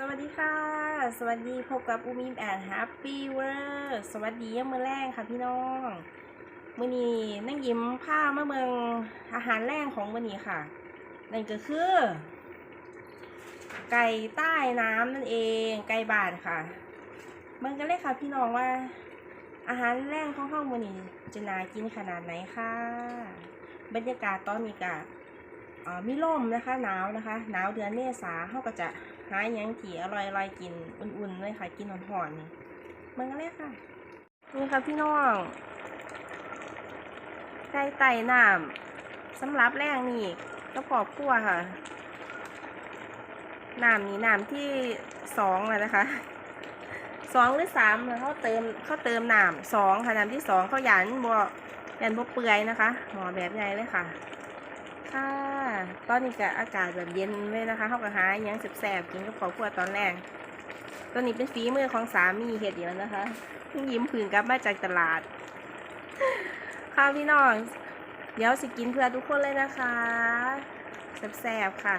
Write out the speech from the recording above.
สวัสดีค่ะ สวัสดีพบกับอูมิมแอนแฮปปี้เวอร์สวัสดียามมื้อแรงค่ะพี่น้องมื้อนี้นั่งยิ้มผ้ามาเมืองอาหารแรงของมื้อนี้ค่ะ นั่นก็คือ ไก่ใต้น้ำนั่นเองไก่บานค่ะมันก็เลยค่ะพี่น้องว่า อาหารแรงของห้องมื้อนี้จะน่ากินขนาดไหนค่ะ บรรยากาศตอนนี้ก็เอ่อ มีลมนะคะหนาวนะคะ หนาวเดือนเมษาเขาก็จะหาหยังที่อร่อยๆกินอุ่นๆเลยค่ะกินหอนๆนี่มันก็เลยค่ะนี่ค่ะพี่น้องไก่ไต่น้ำสำหรับแรงนี่ก็พอบครัวค่ะน้ำนี่น้ำที่สองแล้วนะคะสองหรือสามเขาเติมเขาเติมน้ำสองค่ะน้ำที่สองเขาหยันบัวยันบัวเปื่อยนะคะหอแบบใหญ่เลยค่ะ ค่ะ ตอนนี้ก็อากาศแบบเย็นเลยนะคะเขาก็หาอิหยังแสบๆกินกับขอบครัวตอนแรกตัวนี้เป็นฝีมือของสามีเห็ดเดียวนะคะยิ้มผืนกลับมาจากตลาดข้าวพี่น้อง เดี๋ยวสิกินเพื่อทุกคนเลยนะคะแสบๆค่ะ